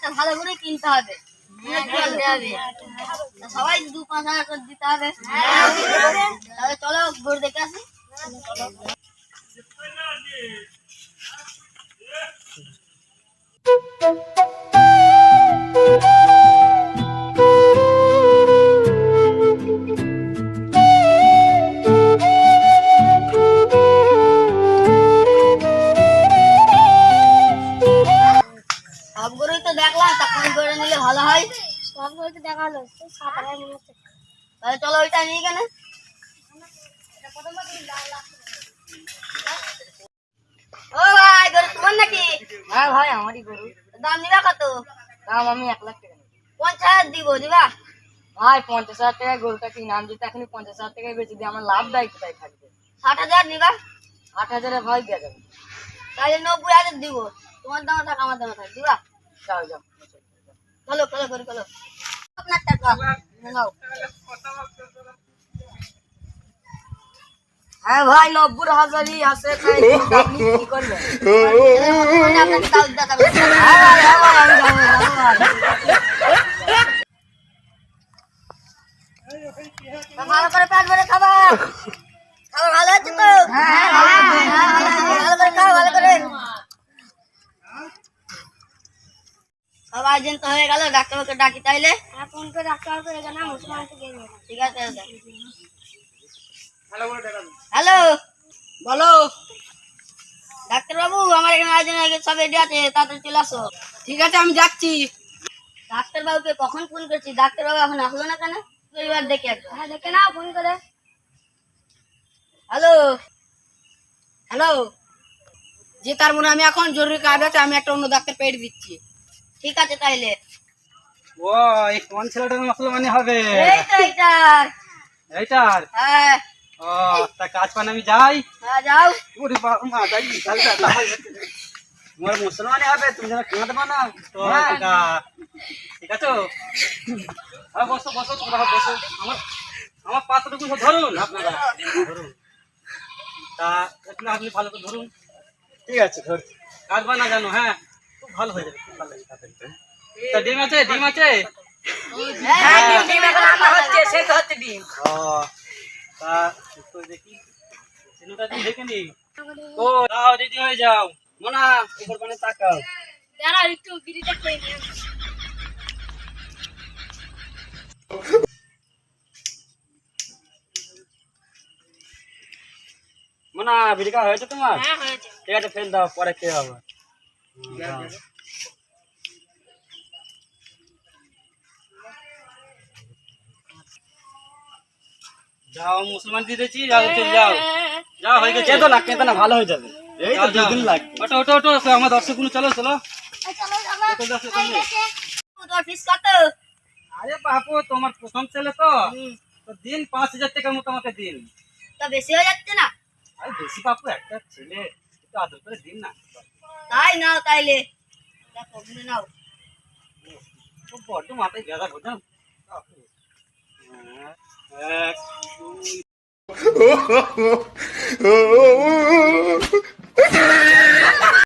একটা ভালো করে কিনতে হবে। হবে তা সবাই দু পাঁচ হাজার করে দিতে হবে। ভালো হয়? সব করে তো দেখা হলো সাত হাজার মনে তাহলে চলো ওইটা নিয়ে কেন ও ভাই গরু তোমার নাকি? হ্যাঁ ভাই আমারই গরু। দাম নিবা কত? দাম আমি এক লাখ টাকা নেব। পঞ্চাশ দিব দিবা? ভাই পঞ্চাশ হাজার টাকায় গরুটা কিনে আমি যদি এখনই পঞ্চাশ হাজার টাকায় বেঁচে দিই আমার লাভ দায় কোথায় থাকবে? ষাট হাজার নিবা? আট হাজারে ভাই দিয়ে যাবে। তাহলে নব্বই হাজার দিব। তোমার দাম থাক আমার দাম থাক দিবা? যাও যাও। চলো চলো করে চলো আপনার টাকা নাও হ্যাঁ ভাই নব্বই হাজারই আছে তাই আপনি কি করবেন মানে আপনাকে দাও দাও দাও। হ্যাঁ ভাই হ্যাঁ ভাই আমি যাব যাব ভাই। তা ভালো করে পেট ভরে খাবা খাবার ভালো আছে তো হ্যাঁ ভালো করে খাও ভালো করে সবাই দিন তো হয়ে গেল ডাক্তারবাবুকে ডাকি তাইলে। আর ফোন করে ডাক্তার করে গেলাম মুসলমান ঠিক আছে হ্যালো বলো ডাক্তারবাবু আমার এখানে আয়োজন হয়ে গেছে সব রেডি আছে তাড়াতাড়ি চলে আসো। ঠিক আছে আমি যাচ্ছি। ডাক্তারবাবুকে কখন ফোন করছি? ডাক্তারবাবু এখন আসলো না কেন? এবার দেখে একবার হ্যাঁ দেখে নাও ফোন করে। হ্যালো। হ্যালো। যে তার মনে আমি এখন জরুরি কাজ আছে আমি একটা অন্য ডাক্তার পেট দিচ্ছি। ঠিক আছে তাইলে। ও এই কোন ছেলেটার মুসলমানি হবে? এই তো এইটা এইটার? হ্যাঁ। ও তা কাজ পান আমি যাই। হ্যাঁ যাও। ওরে বাবা মা যাই তাহলে তো তাহলে তোমার মুসলমানি হবে তুমি যেন খাওয়াতে পারো না। তো কাকা ঠিক আছে? হ্যাঁ বসো বসো তোমরা বসো। আমার আমার পাত্রটুকু সব ধরুন আপনারা। ধরুন। তা একটু আপনি ভালো করে ধরুন। ঠিক আছে ধরছি। কাজ বানা জানো হ্যাঁ? খুব ভালো হয়ে যাবে তা ডিম আছে ডিম আছে? হ্যাঁ ডিম ডিম এখন রান্না হচ্ছে সে তো হচ্ছে ডিম। ও তা একটু দেখি সিনেমাটা দিয়ে দেখে নি? ও যাও রেডি হয়ে যাও। মোনা উপর পানে তাকাও। দাঁড়াও একটু বিড়িটা খেয়ে নিয়ে মোনা বিড়িকা হয়েছে তোমার? হ্যাঁ হয়েছে। ঠিক আছে ফেল দাও পরে খেয়ে হবে। যাও মুসলমান দিয়েছি যাও চলে যাও। যাও হয়ে গেছে। কেঁদো না কেঁদো না ভালো হয়ে যাবে। এই তো দুদিন লাগবে। ওটো ওটো ওটো আমার দর্শকগুলো চলো চলো। আরে বাপু তোমার প্রথম ছেলে তো। দিন পাঁচ হাজার টাকার মতো আমাকে দিন। তো বেশি হয়ে যাচ্ছে না? আরে বেশি বাপু একটা ছেলে। একটু আদর করে দিন না। তাই নাও তাইলে। দেখো নাও। তো বড্ড মাথায় বোঝান এক Oh, oh, oh, oh, oh.